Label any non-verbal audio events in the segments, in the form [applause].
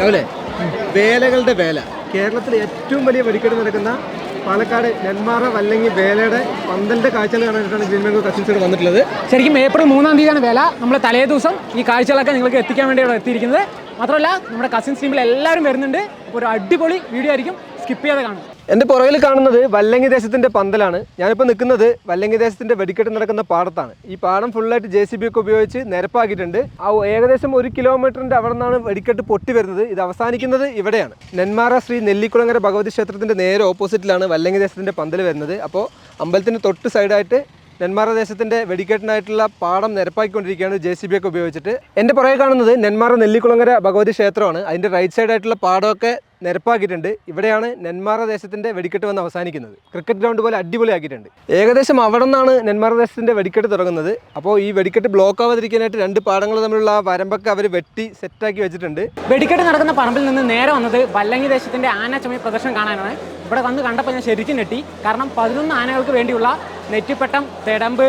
രാവിലെ വേലകളുടെ വേല. കേരളത്തിൽ ഏറ്റവും വലിയ വെടിക്കെട്ട് നടക്കുന്ന പാലക്കാട് നെന്മാറ വല്ലങ്ങി വേലയുടെ പന്തലിന്റെ കാഴ്ചകൾ കാണാനായിട്ടാണ് ഗ്രീൻ മാംഗോ കസിൻസ് വന്നിട്ടുള്ളത്. ശരിക്കും ഏപ്രിൽ മൂന്നാം തീയതിയാണ് വേല. നമ്മൾ തലേ ദിവസം ഈ കാഴ്ചകളൊക്കെ നിങ്ങൾക്ക് എത്തിക്കാൻ വേണ്ടി ഇവിടെ എത്തിയിരിക്കുന്നത്. മാത്രമല്ല നമ്മുടെ കസിൻസ് ടീമിൽ എല്ലാവരും വരുന്നുണ്ട്. ഒരു അടിപൊളി വീഡിയോ ആയിരിക്കും. സ്കിപ്പ് ചെയ്യാതെ കാണും എന്റെ പുറകിൽ കാണുന്നത് വല്ലങ്ങി ദേശത്തിന്റെ പന്തലാണ്. ഞാനിപ്പോൾ നിൽക്കുന്നത് വല്ലങ്ങി ദേശത്തിന്റെ വെടിക്കെട്ട് നടക്കുന്ന പാടത്താണ്. ഈ പാടം ഫുള്ളായിട്ട് ജെ സി ബി ഒക്കെ ഉപയോഗിച്ച് നിരപ്പാക്കിയിട്ടുണ്ട്. ആ ഏകദേശം ഒരു കിലോമീറ്ററിന്റെ അവിടെ നിന്നാണ് വെടിക്കെട്ട് പൊട്ടി വരുന്നത്. ഇത് അവസാനിക്കുന്നത് ഇവിടെയാണ്. നെന്മാറ ശ്രീ നെല്ലിക്കുളങ്ങര ഭഗവതി ക്ഷേത്രത്തിന്റെ നേരെ ഓപ്പോസിറ്റിലാണ് വല്ലങ്ങി ദേശത്തിന്റെ പന്തൽ വരുന്നത്. അപ്പോൾ അമ്പലത്തിന്റെ തൊട്ട് സൈഡായിട്ട് നെന്മാറ ദേശത്തിന്റെ വെടിക്കെട്ടിനായിട്ടുള്ള പാടം നിരപ്പാക്കിക്കൊണ്ടിരിക്കുകയാണ് ജെ സി ബി ഒക്കെ ഉപയോഗിച്ചിട്ട്. എന്റെ പുറകെ കാണുന്നത് നെന്മാറ നെല്ലിക്കുളങ്ങര ഭഗവതി ക്ഷേത്രമാണ്. അതിന്റെ റൈറ്റ് സൈഡായിട്ടുള്ള പാടമൊക്കെ നിരപ്പാക്കിയിട്ടുണ്ട്. ഇവിടെയാണ് നെന്മാറ ദേശത്തിന്റെ വെടിക്കെട്ട് വന്ന് അവസാനിക്കുന്നത്. ക്രിക്കറ്റ് ഗ്രൗണ്ട് പോലെ അടിപൊളിയാക്കിയിട്ടുണ്ട്. ഏകദേശം അവിടെ നിന്നാണ് നെന്മാറ ദേശത്തിന്റെ വെടിക്കെട്ട് തുടങ്ങുന്നത്. അപ്പോൾ ഈ വെടിക്കെട്ട് ബ്ലോക്ക് ആവാതിരിക്കാനായിട്ട് രണ്ട് പാടങ്ങൾ തമ്മിലുള്ള വരമ്പൊക്കെ അവർ വെട്ടി സെറ്റാക്കി വെച്ചിട്ടുണ്ട്. വെടിക്കെട്ട് നടക്കുന്ന പറമ്പിൽ നിന്ന് നേരെ വന്നത് വല്ലങ്ങി ദേശത്തിന്റെ ആനച്ചമയ പ്രദർശനം കാണാനാണ്. ഇവിടെ വന്ന് കണ്ടപ്പോൾ ഞാൻ ശരിക്കും നെട്ടി കാരണം പതിനൊന്ന് ആനകൾക്ക് വേണ്ടിയുള്ള നെറ്റിപ്പട്ടം തെടമ്പ്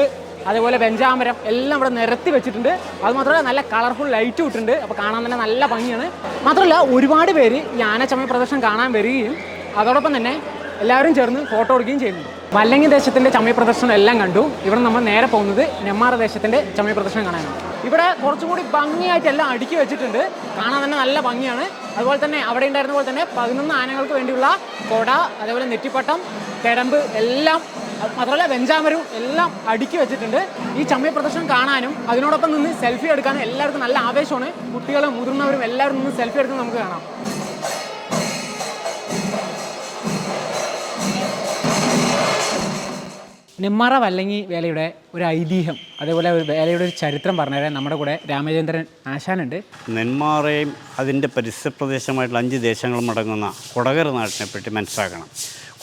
അതേപോലെ വെഞ്ചാമരം എല്ലാം ഇവിടെ നിരത്തി വെച്ചിട്ടുണ്ട്. അതുമാത്രമല്ല നല്ല കളർഫുൾ ലൈറ്റ് ഇട്ടിട്ടുണ്ട്. അപ്പോൾ കാണാൻ തന്നെ നല്ല ഭംഗിയാണ്. മാത്രമല്ല ഒരുപാട് പേര് ഈ പ്രദർശനം കാണാൻ വരികയും അതോടൊപ്പം തന്നെ എല്ലാവരും ചേർന്ന് ഫോട്ടോ എടുക്കുകയും ചെയ്യുന്നുണ്ട്. വല്ലങ്ങി ദേശത്തിന്റെ ചമയ പ്രദർശനം എല്ലാം കണ്ടു. ഇവിടെ നമ്മൾ നേരെ പോകുന്നത് നെമ്മാറ ദേശത്തിന്റെ ചമയ പ്രദർശനം കാണാനാണ്. ഇവിടെ കുറച്ചും കൂടി ഭംഗിയായിട്ട് എല്ലാം അടുക്കി വെച്ചിട്ടുണ്ട്. കാണാൻ തന്നെ നല്ല ഭംഗിയാണ്. അതുപോലെ തന്നെ അവിടെ ഉണ്ടായിരുന്ന പോലെ തന്നെ പതിനൊന്ന് ആനകൾക്ക് വേണ്ടിയുള്ള കൊട അതേപോലെ നെറ്റിപ്പട്ടം കിടമ്പ് എല്ലാം മാത്രമല്ല വെഞ്ചാമരും എല്ലാം അടുക്കി വെച്ചിട്ടുണ്ട്. ഈ ചമ്മയ പ്രദർശനം കാണാനും അതിനോടൊപ്പം നിന്ന് സെൽഫി എടുക്കാനും എല്ലാവർക്കും നല്ല ആവേശമാണ്. കുട്ടികളും മുതിർന്നവരും എല്ലാവരും നിന്ന് സെൽഫി എടുക്കുന്നത് നമുക്ക് കാണാം. നെമ്മാറ വല്ലങ്ങി വേലയുടെ ഒരു ഐതിഹ്യം അതേപോലെ ഒരു വേലയുടെ ഒരു ചരിത്രം പറഞ്ഞുതരാൻ നമ്മുടെ കൂടെ രാമചന്ദ്രൻ ആശാനുണ്ട്. നെന്മാറയും അതിന്റെ പരിസര പ്രദേശമായിട്ടുള്ള അഞ്ച് ദേശങ്ങളും അടങ്ങുന്ന കൊടകര നാട്ടിനെ പറ്റി മനസ്സിലാക്കണം.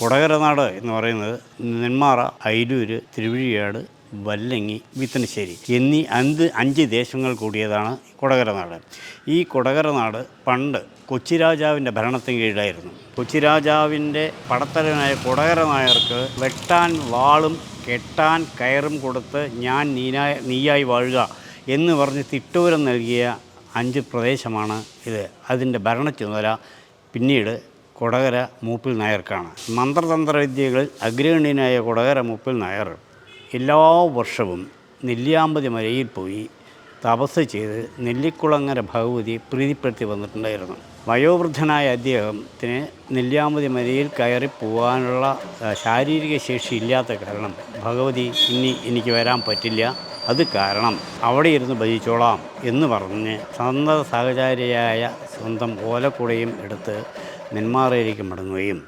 കൊടകര നാട് എന്ന് പറയുന്നത് നെന്മാറ അയിരൂര് തിരുവഴിയാട് വല്ലങ്ങി വിത്തനശ്ശേരി എന്നീ അഞ്ച് അഞ്ച് ദേശങ്ങൾ കൂടിയതാണ് കൊടകരനാട്. ഈ കൊടകരനാട് പണ്ട് കൊച്ചിരാജാവിന്റെ ഭരണത്തിന് കീഴിലായിരുന്നു. കൊച്ചിരാജാവിന്റെ പടത്തലനായ കൊടകര നായർക്ക് വെട്ടാൻ വാളും കെട്ടാൻ കയറും കൊടുത്ത് ഞാൻ നീനായ നീയായി വാഴുക എന്ന് പറഞ്ഞ് തിട്ടൂരം നൽകിയ അഞ്ച് പ്രദേശമാണ് ഇത്. അതിന്റെ ഭരണ ചുമതല പിന്നീട് കൊടകര മൂപ്പിൽ നായർക്കാണ്. മന്ത്രതന്ത്ര വിദ്യകളിൽ അഗ്രഗണ്യനായ കൊടകര മൂപ്പിൽ നായർ എല്ലാ വർഷവും നെല്ലിയാമ്പതി മലയിൽ പോയി തപസ് ചെയ്ത് നെല്ലിക്കുളങ്ങര ഭഗവതി പ്രീതിപ്പെടുത്തി വന്നിട്ടുണ്ടായിരുന്നു. വയോവൃദ്ധനായ അദ്ദേഹത്തിന് നെല്ലിയാമ്പതി മലയിൽ കയറി പോകാനുള്ള ശാരീരിക ശേഷി ഇല്ലാത്ത കാരണം ഭഗവതി ഇനി എനിക്ക് വരാൻ പറ്റില്ല. അത് കാരണം അവിടെ ഇരുന്ന് ഭജിച്ചോളാം എന്ന് പറഞ്ഞ് സ്വന്തം സഹചാരിയായ സ്വന്തം ഓലക്കുടയും എടുത്ത് നെന്മാറയിലേക്ക് മടങ്ങുകയും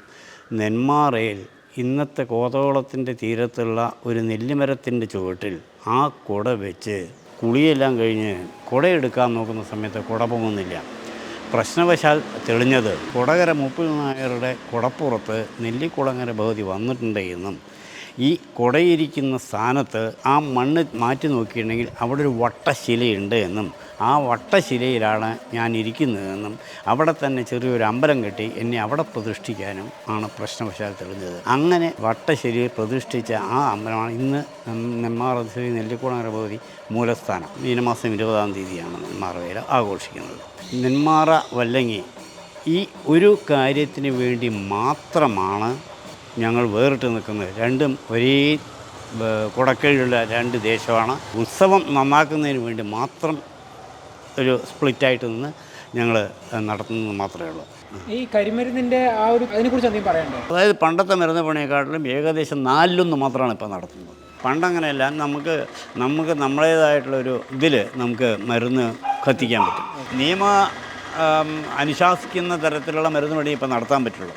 നെന്മാറയിൽ ഇന്നത്തെ കോതോളത്തിന്റെ തീരത്തുള്ള ഒരു നെല്ലിമരത്തിന്റെ ചുവട്ടിൽ ആ കുട വെച്ച് കുളിയെല്ലാം കഴിഞ്ഞ് കുടയെടുക്കാൻ നോക്കുന്ന സമയത്ത് കുട പോകുന്നില്ല പ്രശ്നവശാൽ തെളിഞ്ഞത് കുടകര മുപ്പിൽ നായരുടെ കുടപ്പുറത്ത് നെല്ലിക്കുളങ്ങര ഭഗവതി വന്നിട്ടുണ്ട് എന്നും ഈ കുടയിരിക്കുന്ന സ്ഥാനത്ത് ആ മണ്ണ് മാറ്റി നോക്കിയിട്ടുണ്ടെങ്കിൽ അവിടെ ഒരു വട്ടശിലയുണ്ട് എന്നും ആ വട്ടശിലയിലാണ് ഞാൻ ഇരിക്കുന്നതെന്നും അവിടെ തന്നെ ചെറിയൊരു അമ്പലം കെട്ടി എന്നെ അവിടെ പ്രതിഷ്ഠിക്കാനും ആണ് പ്രശ്നവശാൽ തെളിഞ്ഞത്. അങ്ങനെ വട്ടശിലയിൽ പ്രതിഷ്ഠിച്ച ആ അമ്പലമാണ് ഇന്ന് നം- നെന്മാറ ശ്രീ നെല്ലിക്കുളങ്ങര ഭഗവതി മൂലസ്ഥാനം മീനമാസം ഇരുപതാം തീയതിയാണ് നെന്മാറവേല ആഘോഷിക്കുന്നത്. നെന്മാറ വല്ലങ്ങി ഈ ഒരു കാര്യത്തിന് വേണ്ടി മാത്രമാണ് ഞങ്ങൾ വേറിട്ട് നിൽക്കുന്നത്. രണ്ടും ഒരേ കുടക്കീഴിലുള്ള രണ്ട് ദേശമാണ്. ഉത്സവം നന്നാക്കുന്നതിന് വേണ്ടി മാത്രം ഒരു സ്പ്ലിറ്റായിട്ട് നിന്ന് ഞങ്ങൾ നടത്തുന്നത് മാത്രമേ ഉള്ളൂ. ഈ കരിമരുന്നിന്റെ ആ ഒരു അതിനെക്കുറിച്ച് എന്തെങ്കിലും പറയണ്ടോ അതായത് പണ്ടത്തെ മരുന്ന് പണിയെക്കാട്ടിലും ഏകദേശം നാലിലൊന്ന് മാത്രമാണ് ഇപ്പോൾ നടത്തുന്നത്. പണ്ടങ്ങനെയല്ല നമുക്ക് നമുക്ക് നമ്മുടേതായിട്ടുള്ളൊരു ഇതിൽ നമുക്ക് മരുന്ന് കത്തിക്കാൻ പറ്റും. നിയമ അനുശാസിക്കുന്ന തരത്തിലുള്ള മരുന്ന് പണി ഇപ്പോൾ നടത്താൻ പറ്റുള്ളൂ.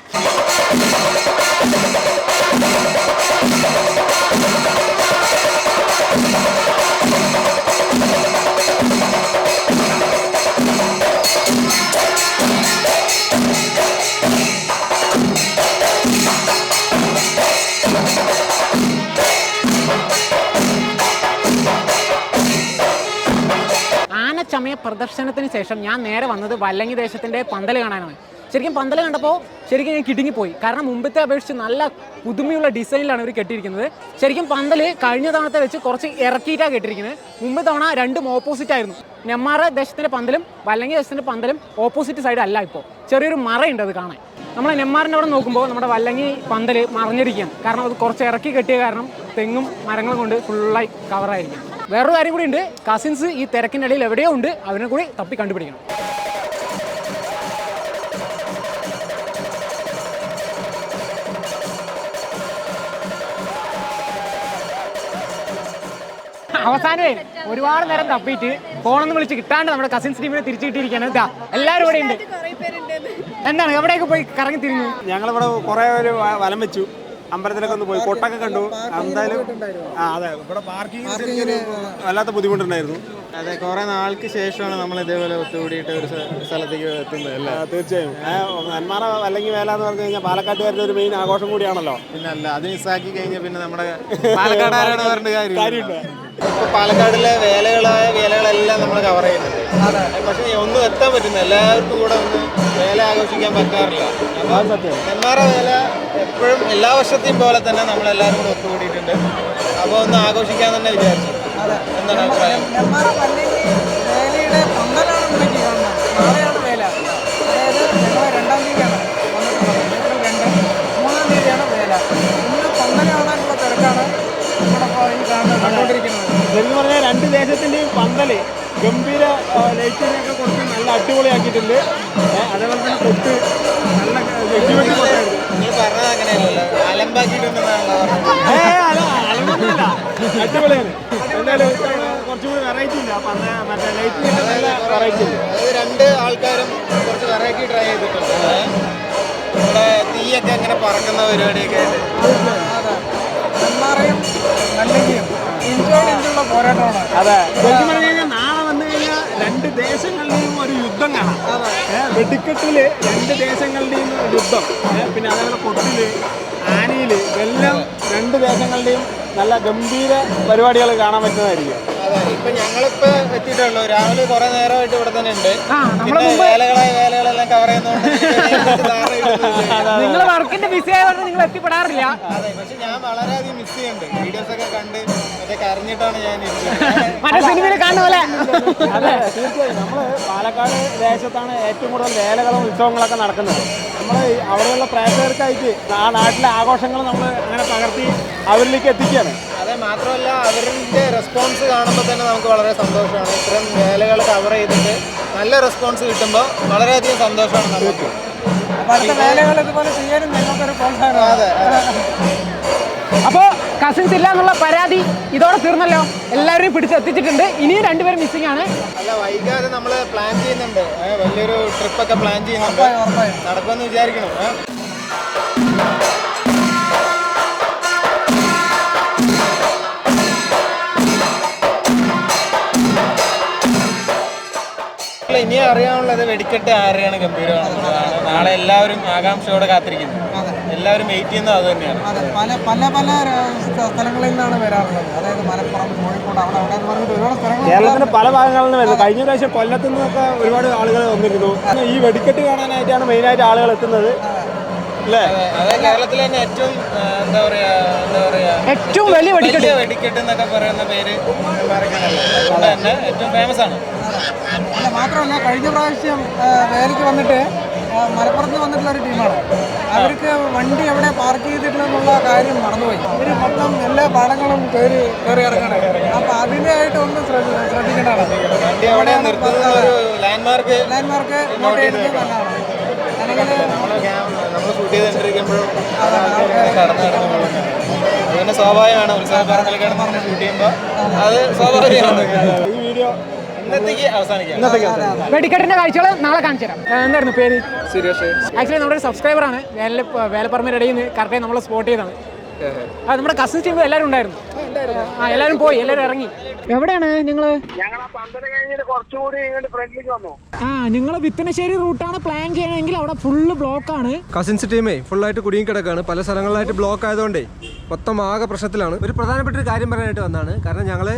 ആനച്ചമയ പ്രദർശനത്തിന് ശേഷം ഞാൻ നേരെ വന്നത് വല്ലങ്ങി ദേശത്തിന്റെ പന്തൽ കാണാനാണ്. ശരിക്കും പന്തൽ കണ്ടപ്പോൾ ശരിക്കും ഞാൻ കിടുങ്ങിപ്പോയി. കാരണം മുമ്പത്തെ അപേക്ഷിച്ച് നല്ല പുതുമയുള്ള ഡിസൈനിലാണ് ഇവർ കെട്ടിയിരിക്കുന്നത്. ശരിക്കും പന്തൽ കഴിഞ്ഞ തവണത്തെ വെച്ച് കുറച്ച് ഇറക്കിയിട്ടാണ് കെട്ടിയിരിക്കുന്നത്. മുമ്പ് തവണ രണ്ടും ഓപ്പോസിറ്റ് ആയിരുന്നു. നെമ്മാറ ദേശത്തിന്റെ പന്തലും വല്ലങ്ങി ദേശത്തിന്റെ പന്തലും ഓപ്പോസിറ്റ് സൈഡ് അല്ല ഇപ്പോൾ. ചെറിയൊരു മറയുണ്ട് അത് കാണാൻ. നമ്മൾ നെമ്മാറിന്റെ അവിടെ നോക്കുമ്പോൾ നമ്മുടെ വല്ലങ്ങി പന്തൽ മറഞ്ഞിരിക്കുകയാണ്. കാരണം അത് കുറച്ച് ഇറക്കി കെട്ടിയ കാരണം തെങ്ങും മരങ്ങളും കൊണ്ട് ഫുള്ളായി കവറായിരിക്കും വേറൊരു കാര്യം കൂടി ഉണ്ട്. കസിൻസ് ഈ തിരക്കിനിടയിൽ ഇടയിൽ എവിടെയോ ഉണ്ട്. അവനെ കൂടി തപ്പി കണ്ടുപിടിക്കണം. അവസാനമേ ഒരുപാട് നേരം തപ്പിയിട്ട് ഫോണൊന്നും വിളിച്ച് കിട്ടാണ്ട് നമ്മുടെ കസിൻസ് ടീമിനെ തിരിച്ചു കിട്ടിയിരിക്കുകയാണ് ഇതാ എല്ലാവരും ഇവിടെ ഉണ്ട് എന്താണ് എവിടെയൊക്കെ പോയി കറങ്ങി തിരിഞ്ഞു? ഞങ്ങളിവിടെ കുറേ പേര് വലം വെച്ചു. അമ്പലത്തിലൊക്കെ ഒന്ന് പോയി കൊട്ടൊക്കെ കണ്ടു. എന്തായാലും ആ അതെ. ഇവിടെ പാർക്കിംഗ് വല്ലാത്ത ബുദ്ധിമുട്ടുണ്ടായിരുന്നു. അതെ കുറെ നാൾക്ക് ശേഷമാണ് നമ്മൾ ഇതേപോലെ ഒത്തുകൂടിയിട്ട് ഒരു സ്ഥ- സ്ഥലത്തേക്ക് എത്തുന്നത് അല്ലേ? ആ, തീർച്ചയായും. നന്മാറ അല്ലെങ്കിൽ വേല എന്ന് പറഞ്ഞു കഴിഞ്ഞാൽ പാലക്കാട്ടുകാരുടെ ഒരു മെയിൻ ആഘോഷം കൂടിയാണല്ലോ. പിന്നെ അല്ല അത് മിസ്സാക്കി കഴിഞ്ഞാൽ പിന്നെ നമ്മുടെ പാലക്കാടുകാരാണ് പറഞ്ഞ കാര്യം ഇപ്പൊ പാലക്കാടിലെ വേലകളായ വേലകളെല്ലാം നമ്മൾ കവർ ചെയ്യുന്നുണ്ട്. പക്ഷെ ഒന്നും എത്താൻ പറ്റുന്ന എല്ലാവർക്കും കൂടെ ഒന്ന് വേല ആഘോഷിക്കാൻ പറ്റാറില്ല. നെന്മാറ വേല എപ്പോഴും എല്ലാ വർഷത്തെയും പോലെ തന്നെ നമ്മളെല്ലാവരും കൂടെ ഒത്തുകൂടിയിട്ടുണ്ട്. അപ്പോൾ ഒന്ന് ആഘോഷിക്കാൻ തന്നെ വിചാരിച്ചു. എന്താണ് അഭിപ്രായം? ശരിക്കും പറഞ്ഞാൽ രണ്ട് ദേശത്തിന്റെയും പന്തൽ ഗംഭീര ലൈറ്റിനൊക്കെ കുറച്ച് നല്ല അടിപൊളിയാക്കിയിട്ടുണ്ട്. അതേപോലെ തന്നെ കൊട്ട് നല്ല അളവൊന്നുമില്ല. അടിപൊളിയാണ്. എന്തായാലും കുറച്ചുകൂടി വെറൈറ്റി ഇല്ല പന്ത മറ്റേ ലൈറ്റിനൊക്കെ നല്ല വെറൈറ്റി ഉണ്ട്. രണ്ട് ആൾക്കാരും കുറച്ച് വെറൈറ്റി ട്രൈ ചെയ്തിട്ടുണ്ട്? ഇവിടെ തീയൊക്കെ അങ്ങനെ പറക്കുന്ന പരിപാടിയൊക്കെ ആയിട്ട്. നല്ലെങ്കിലും ഇഞ്ചുള്ള പോരാട്ടമാണ്. അതെ. രണ്ട് ദേശങ്ങളുടെയും ഒരു യുദ്ധം കാണാം. വെടിക്കെട്ടിൽ വെടിക്കെട്ടിൽ രണ്ട് ദേശങ്ങളുടെയും യുദ്ധം. പിന്നെ അതേപോലെ കൊട്ടിൽ ആനയിൽ എല്ലാം രണ്ട് ദേശങ്ങളുടെയും നല്ല ഗംഭീര പരിപാടികൾ കാണാൻ പറ്റുന്നതായിരിക്കും. ഇപ്പൊ ഞങ്ങളിപ്പോ എത്തിയിട്ടുള്ളൂ. രാവിലെ കുറെ നേരമായിട്ട് ഇവിടെ തന്നെ ഉണ്ട്. പിന്നെ വേലകളായ വേലകളെല്ലാം കവർ ചെയ്യുന്നതുകൊണ്ട് [laughs] നിങ്ങൾ വർക്കിന്റെ ബിസി ആയതുകൊണ്ട് നിങ്ങൾ എത്തിപ്പെടാറില്ല. അതെ പക്ഷെ ഞാൻ വളരെയധികം മിസ് ചെയ്യുന്നുണ്ട്. വീഡിയോസ് ഒക്കെ കണ്ട് മറ്റേ കരഞ്ഞിട്ടാണ് ഞാൻ മറ്റേ സിനിമയിൽ കാണുന്ന പോലെ. അതെ തീർച്ചയായും. നമ്മൾ പാലക്കാട് ദേശത്താണ് ഏറ്റവും കൂടുതൽ വേലകളും ഉത്സവങ്ങളൊക്കെ നടക്കുന്നത്. നമ്മൾ അവിടെയുള്ള പ്രേക്ഷകർക്കായിട്ട് ആ നാട്ടിലെ ആഘോഷങ്ങൾ നമ്മൾ അങ്ങനെ പകർത്തി അവരിലേക്ക് എത്തിക്കുകയാണ്. അതെ മാത്രമല്ല അവരുടെ റെസ്പോൺസ് കാണുമ്പോൾ തന്നെ നമുക്ക് വളരെ സന്തോഷമാണ്. ഇത്തരം വേലകൾ കവർ ചെയ്തിട്ട് നല്ല റെസ്പോൺസ് കിട്ടുമ്പോൾ വളരെയധികം സന്തോഷമാണ് നമുക്ക്. അടുത്ത വേലകൾ ഇതുപോലെ ചെയ്യാനും ഞങ്ങൾക്കൊരു പ്രോത്സാഹനം അപ്പോൾ കസിൻസ് ഇല്ല എന്നുള്ള പരാതി ഇതോടെ തീർന്നല്ലോ. എല്ലാവരെയും പിടിച്ചെത്തിച്ചിട്ടുണ്ട്. ഇനിയും രണ്ടുപേരും മിസ്സിംഗ് ആണ്. അല്ല വൈകാതെ നമ്മൾ പ്ലാൻ ചെയ്യുന്നുണ്ട്. വലിയൊരു ട്രിപ്പ് ഒക്കെ പ്ലാൻ ചെയ്യുന്നുണ്ട്. നടക്കുമെന്ന് വിചാരിക്കണം ഇനി അറിയാനുള്ളത് വെടിക്കെട്ട് ആരെയാണ് ഗംഭീരമാണ് നാളെ എല്ലാവരും ആകാംക്ഷയോടെ കാത്തിരിക്കുന്നു. എല്ലാവരും വെയിറ്റ് ചെയ്യുന്നത് അത് തന്നെയാണ്. അതെ. പല പല പല സ്ഥലങ്ങളിൽ നിന്നാണ് വരാറുള്ളത്. അതായത് മലപ്പുറം കോഴിക്കോട് അവിടെ അവിടെ എന്ന് പറഞ്ഞിട്ട് ഒരുപാട് സ്ഥലങ്ങൾ കേരളത്തിന്റെ പല ഭാഗങ്ങളിൽ നിന്ന് വരുന്നത്. കഴിഞ്ഞ പ്രാവശ്യം കൊല്ലത്തു നിന്നൊക്കെ ഒരുപാട് ആളുകൾ വന്നിരുന്നു. ഈ വെടിക്കെട്ട് കാണാനായിട്ടാണ് മെയിനായിട്ട് ആളുകൾ എത്തുന്നത്. കേരളത്തിലെ തന്നെ ഏറ്റവും എന്താ പറയാ എന്താ പറയാ ഏറ്റവും വലിയ വെടിക്കെട്ട്. വെടിക്കെട്ട് എന്നൊക്കെ പറയുന്ന പേര് അതുകൊണ്ട് തന്നെ ഏറ്റവും ഫേമസ് ആണ്. അല്ല മാത്രമല്ല കഴിഞ്ഞ പ്രാവശ്യം വേലയ്ക്ക് വന്നിട്ട് മലപ്പുറത്ത് വന്നിട്ടുള്ള ഒരു ടീമാണ്. അവർക്ക് വണ്ടി എവിടെ പാർക്ക് ചെയ്തിട്ടുള്ള കാര്യം മറന്നുപോയി. ഇവർ മൊത്തം എല്ലാ പാടങ്ങളും കയറി കയറി ഇറങ്ങണം. അപ്പൊ അതിനായിട്ട് ഒന്ന് ശ്രദ്ധ ശ്രദ്ധിക്കേണ്ടതാണ് വണ്ടി അവിടെ നിർത്തുന്ന ഒരു ലാൻഡ്മാർക്ക് ലാൻഡ്മാർക്ക് നോട്ട് ചെയ്തിട്ട് നല്ലതാണ് അല്ലെങ്കിൽ നമ്മൾ ഷൂട്ട് ചെയ്തുകൊണ്ടിരിക്കുമ്പോഴും കടന്നു കടന്നു പോകുന്നത് അതുകൊണ്ട് സ്വാഭാവികമാണ് ഉത്സവ പറമ്പിൽ കിടന്ന് ഷൂട്ട് ചെയ്യുമ്പോൾ അത് സ്വാഭാവികമാണ്. ഈ വീഡിയോ ഇന്നത്തേക്ക് അവസാനിക്കാം. ഇന്നത്തേക്ക് വെടിക്കെട്ടിന്റെ കാഴ്ചകൾ നാളെ കാണിച്ചു തരാം. എന്തായിരുന്നു പേര്? ആക്ച്വലി നമ്മുടെ സബ്സ്ക്രൈബർ സബ്സ്ക്രൈബറാണ് വേല വേലപ്പറമ്പിന്റെ ഇടയിൽ നിന്ന് കറക്റ്റ് നമ്മളെ സ്പോട്ട് ചെയ്താണ് നമ്മുടെ കസിൻസ് ടീം എല്ലാവരും ഉണ്ടായിരുന്നു. ആ എല്ലാവരും പോയി എല്ലാവരും ഇറങ്ങി. എവിടെയാണ് നിങ്ങൾ? ആ നിങ്ങൾ വിത്തനശ്ശേരി റൂട്ടാണ് പ്ലാൻ ചെയ്യണമെങ്കിൽ അവിടെ ഫുള്ള് ബ്ലോക്ക് ആണ്. കസിൻസ് ടീമേ ഫുള്ളായിട്ട് കുടുങ്ങി കിടക്കാണ്. പല സ്ഥലങ്ങളിലായിട്ട് ബ്ലോക്ക് ആയതുകൊണ്ടേ മൊത്തം ആകെ പ്രശ്നത്തിലാണ്. ഒരു പ്രധാനപ്പെട്ട ഒരു കാര്യം പറയാനായിട്ട് വന്നാണ് കാരണം ഞങ്ങൾ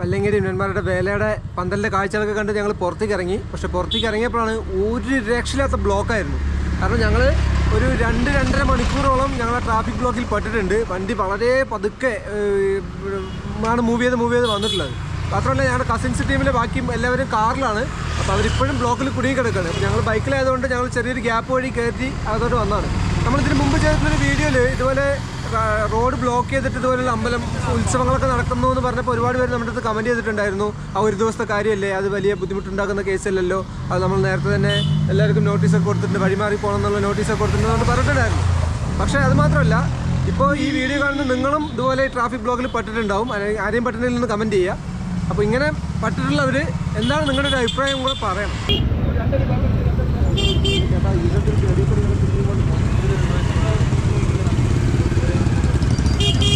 വല്ലങ്ങേരി നെന്മാരുടെ വേലയുടെ പന്തലിന്റെ കാഴ്ചകളൊക്കെ കണ്ട് ഞങ്ങൾ പുറത്തേക്ക് ഇറങ്ങി. പക്ഷെ പുറത്തേക്ക് ഇറങ്ങിയപ്പോഴാണ് ഒരു രക്ഷയില്ലാത്ത ബ്ലോക്കായിരുന്നു കാരണം ഞങ്ങൾ ഒരു രണ്ട് രണ്ടര മണിക്കൂറോളം ഞങ്ങൾ ട്രാഫിക് ബ്ലോക്കിൽ പെട്ടിട്ടുണ്ട്. വണ്ടി വളരെ പതുക്കെ ആണ് മൂവ് ചെയ്ത് മൂവ് ചെയ്ത് വന്നിട്ടുള്ളത്. മാത്രമല്ല ഞങ്ങളുടെ കസിൻസ് ടീമിലെ ബാക്കി എല്ലാവരും കാറിലാണ്. അപ്പോൾ അവരിപ്പോഴും ബ്ലോക്കിൽ കുടുങ്ങി അപ്പോൾ ഞങ്ങൾ ബൈക്കിലായതുകൊണ്ട് ഞങ്ങൾ ചെറിയൊരു ഗ്യാപ്പ് വഴി കയറ്റി അകത്തോട്ട് വന്നതാണ്. നമ്മളിതിന് മുമ്പ് ചെയ്തിട്ടുള്ളൊരു വീഡിയോയിൽ ഇതുപോലെ റോഡ് ബ്ലോക്ക് ചെയ്തിട്ട് ഇതുപോലുള്ള അമ്പലം ഉത്സവങ്ങളൊക്കെ നടക്കുന്നു എന്ന് പറഞ്ഞപ്പോൾ ഒരുപാട് പേര് നമ്മുടെ അടുത്ത് കമന്റ് ചെയ്തിട്ടുണ്ടായിരുന്നു. ആ ഒരു ദിവസത്തെ കാര്യമല്ലേ? അത് വലിയ ബുദ്ധിമുട്ടുണ്ടാക്കുന്ന കേസല്ലല്ലോ. അത് നമ്മൾ നേരത്തെ തന്നെ എല്ലാവർക്കും നോട്ടീസൊക്കെ കൊടുത്തിട്ടുണ്ട്. വഴിമാറി പോകണം എന്നുള്ള നോട്ടീസൊക്കെ കൊടുത്തിട്ടുണ്ടെന്ന് പറഞ്ഞിട്ടുണ്ടായിരുന്നു. പക്ഷേ അത് മാത്രമല്ല ഇപ്പോൾ ഈ വീഡിയോ കാണുന്ന നിങ്ങളും ഇതുപോലെ ട്രാഫിക് ബ്ലോക്കിൽ പെട്ടിട്ടുണ്ടാവും. അല്ലെങ്കിൽ ആരെയും പെട്ടിട്ടില്ല എന്ന് കമന്റ് ചെയ്യുക. അപ്പോൾ ഇങ്ങനെ പെട്ടിട്ടുള്ളവർ എന്താണ് നിങ്ങളുടെ ഒരു അഭിപ്രായം കൂടെ പറയണം.